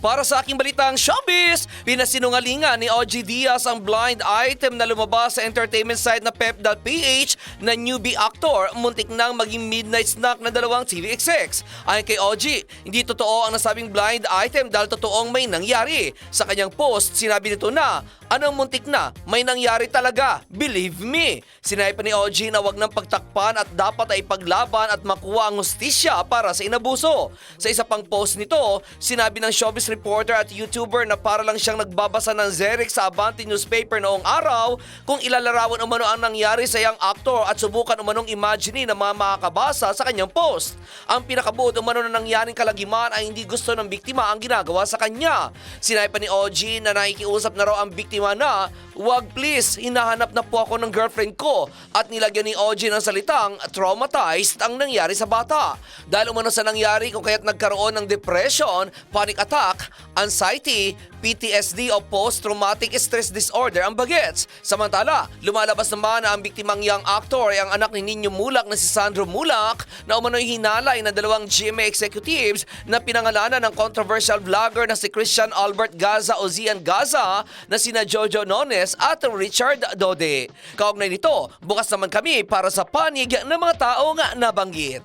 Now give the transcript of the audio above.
Para sa aking balitang showbiz, pinasinungalingan ni OG Diaz ang blind item na lumabas sa entertainment site na pep.ph na newbie actor muntik nang maging midnight snack na dalawang TV execs. Ayon kay OG, hindi totoo ang nasabing blind item dahil totoong may nangyari. Sa kanyang post, sinabi nito na, Anong muntik na? May nangyari talaga. Believe me. Sinabi pa ni OG na wag ng pagtakpan at dapat ay paglaban at makuha ang hustisya para sa inabuso. Sa isa pang post nito, sinabi ng showbiz reporter at YouTuber na para lang siyang nagbabasa ng Zerix sa Abante newspaper noong araw kung ilalarawan umano ang nangyari sa iyang aktor at subukan umanong imagine ng mga makakabasa sa kanyang post. Ang pinakabuod umano na nangyaring kalagiman ay hindi gusto ng biktima ang ginagawa sa kanya. Sinabi pa ni OG na nakikiusap na raw ang biktima na, Wag please, hinahanap na po ako ng girlfriend ko at nilagyan ni OG ng salitang traumatized ang nangyari sa bata. Dahil umano sa nangyari kung kaya't nagkaroon ng depression, panic attack, anxiety, PTSD o post-traumatic stress disorder ang bagets. Samantala, lumalabas naman na ang biktimang young actor ay ang anak ni Nino Mulak na si Sandro Mulak na umano'y hinalay ng dalawang GMA executives na pinangalanan ng controversial vlogger na si Christian Albert Gaza o Zian Gaza na sina Jojo Nones at Richard Dode. Kaugnay nito, bukas naman kami para sa panig ng mga taong nabanggit.